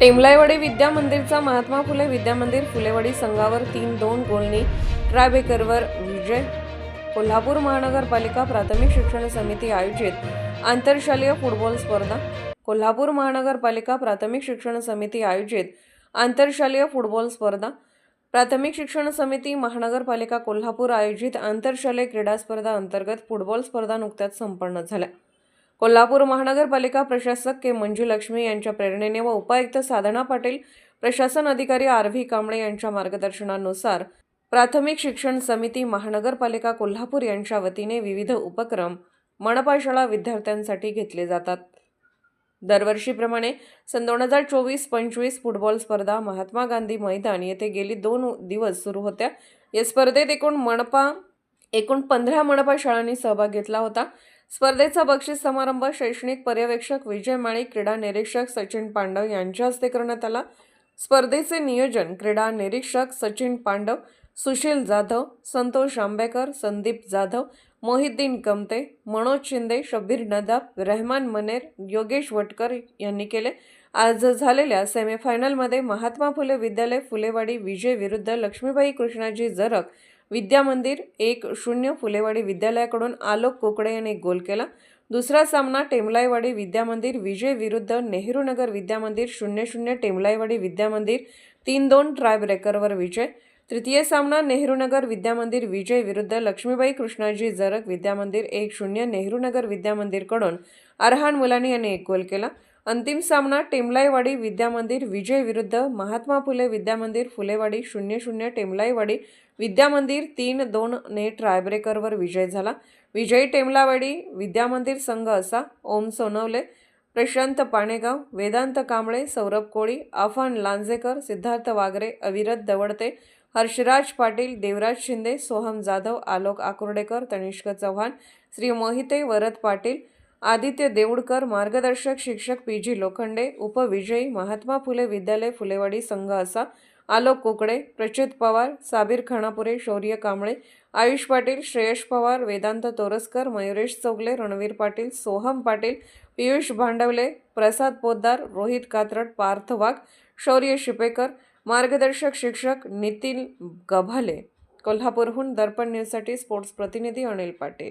टेमलाईवाडी विद्या मंदिरचा महात्मा फुले विद्या मंदिर फुलेवाडी संघावर तीन दोन गोलनी ट्रायबेकरवर विजय कोल्हापूर महानगरपालिका प्राथमिक शिक्षण समिती आयोजित आंतरशालेय फुटबॉल स्पर्धा कोल्हापूर महानगरपालिका प्राथमिक शिक्षण समिती आयोजित आंतरशालेय फुटबॉल स्पर्धा प्राथमिक शिक्षण समिती महानगरपालिका कोल्हापूर आयोजित आंतरशालेय क्रीडा स्पर्धा अंतर्गत फुटबॉल स्पर्धा नुकत्याच संपन्न झाल्या. कोल्हापूर महानगरपालिका प्रशासक के मंजुलक्ष्मी यांच्या प्रेरणेने व उपायुक्त साधना पाटील प्रशासन अधिकारी आर व्ही कांबळे यांच्या मार्गदर्शनानुसार प्राथमिक शिक्षण समिती महानगरपालिका कोल्हापूर यांच्या वतीने विविध उपक्रम मनपा शाळा विद्यार्थ्यांसाठी घेतले जातात. दरवर्षीप्रमाणे सन दोन हजार चोवीस पंचवीस फुटबॉल स्पर्धा महात्मा गांधी मैदान येथे गेली दोन दिवस सुरू होत्या. या स्पर्धेत एकूण मनपा एकूण पंधरा मनपा शाळांनी सहभाग घेतला होता. स्पर्धेचा बक्षीस समारंभ शैक्षणिक पर्यवेक्षक विजय माळी क्रीडा निरीक्षक सचिन पांडव यांच्या हस्ते करण्यात आला. स्पर्धेचे नियोजन क्रीडा निरीक्षक सचिन पांडव सुशील जाधव संतोष आंबेकर संदीप जाधव मोहिद्दीन कमते मनोज शिंदे शब्बीर नदाब रहमान मनेर योगेश वटकर यांनी केले. आज झालेल्या सेमीफायनलमध्ये महात्मा फुले विद्यालय फुलेवाडी विजय विरुद्ध लक्ष्मीबाई कृष्णाजी जरक विद्यामंदिर एक शून्य फुलेवाडी विद्यालयाकडून आलोक कोकडे यांनी गोल केला. दुसरा सामना टेमलाईवाडी विद्यामंदिर विजय विरुद्ध नेहरूनगर विद्यामंदिर शून्य शून्य टेमलाईवाडी विद्यामंदिर तीन दोन ट्रायब्रेकरवर विजय. तृतीय सामना नेहरूनगर विद्यामंदिर विजय विरुद्ध लक्ष्मीबाई कृष्णाजी जरक विद्यामंदिर एक शून्य नेहरूनगर विद्यामंदिरकडून अरहान मुलानी यांनी एक गोल केला. अंतिम सामना टेमलाईवाडी विद्यामंदिर विजय विरुद्ध महात्मा फुले विद्यामंदिर फुलेवाडी शून्य शून्य टेमलाईवाडी विद्यामंदिर तीन दोन ने ट्रायब्रेकरवर विजय झाला. विजयी टेमलावाडी विद्यामंदिर संघ असा ओम सोनवले प्रशांत पाणेगाव वेदांत कांबळे सौरभ कोळी आफान लांजेकर सिद्धार्थ वागरे अविरत दवडते हर्षराज पाटील देवराज शिंदे सोहम जाधव आलोक आकुर्डेकर तनिष्क चव्हाण श्री मोहिते वरद पाटील आदित्य देऊळकर मार्गदर्शक शिक्षक पी जी लोखंडे उपविजयी महात्मा फुले विद्यालय फुलेवाडी संघ असा आलोक कुकडे प्रचित पवार साबीर खानापुरे शौर्य कांबळे आयुष पाटील श्रेयश पवार वेदांत तोरसकर मयुरेश चौगले रणवीर पाटील सोहम पाटील पियुष भांडवले प्रसाद पोद्दार रोहित कात्रट पार्थ वाघ शौर्य शिपेकर मार्गदर्शक शिक्षक नितीन गभाले. कोल्हापूरहून दर्पण न्यूजसाठी स्पोर्ट्स प्रतिनिधी अनिल पाटील.